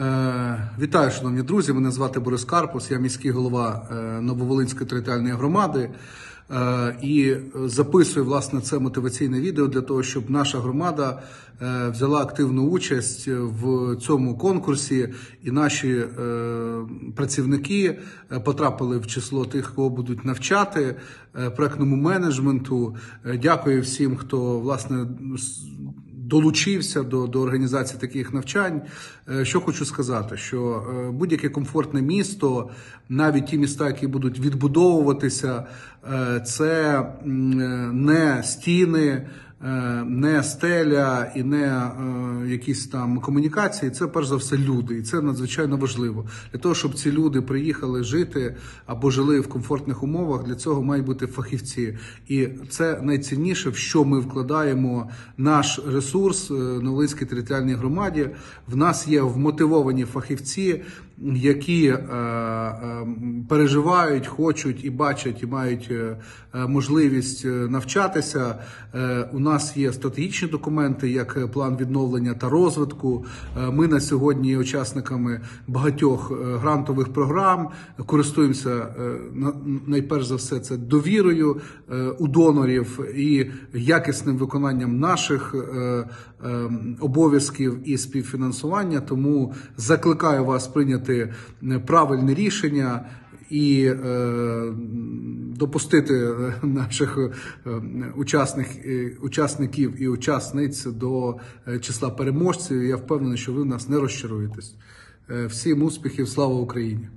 Е, Вітаю, шановні друзі. Мене звати Борис Карпус, я міський голова е, Нововолинської територіальної громади. Е, І записую власне це мотиваційне відео для того, щоб наша громада взяла активну участь в цьому конкурсі, і наші працівники потрапили в число тих, кого будуть навчати проектному менеджменту. Дякую всім, хто власне долучився до, до організації таких навчань. Е, Що хочу сказати, що е, будь-яке комфортне місто, навіть ті міста, які будуть відбудовуватися, е, це не стіни. Е, Не стеля і не е, якісь там комунікації, це перш за все люди, і це надзвичайно важливо для того, щоб ці люди приїхали жити або жили в комфортних умовах. Для цього мають бути фахівці, і це найцінніше, в що ми вкладаємо наш ресурс е, Новолинській територіальній громаді. В нас є вмотивовані фахівці, які е, е, переживають, хочуть і бачать, і мають е, можливість навчатися. У нас є стратегічні документи, як план відновлення та розвитку. Ми на сьогодні є учасниками багатьох грантових програм. Користуємося на- найперш за все це довірою у донорів і якісним виконанням наших обов'язків і співфінансування. Тому закликаю вас прийняти е, правильне рішення. І е, допустити е, наших е, учасник, е, учасників і учасниць до числа переможців. Я впевнений, що ви в нас не розчаруєтесь. Всім успіхів, слава Україні!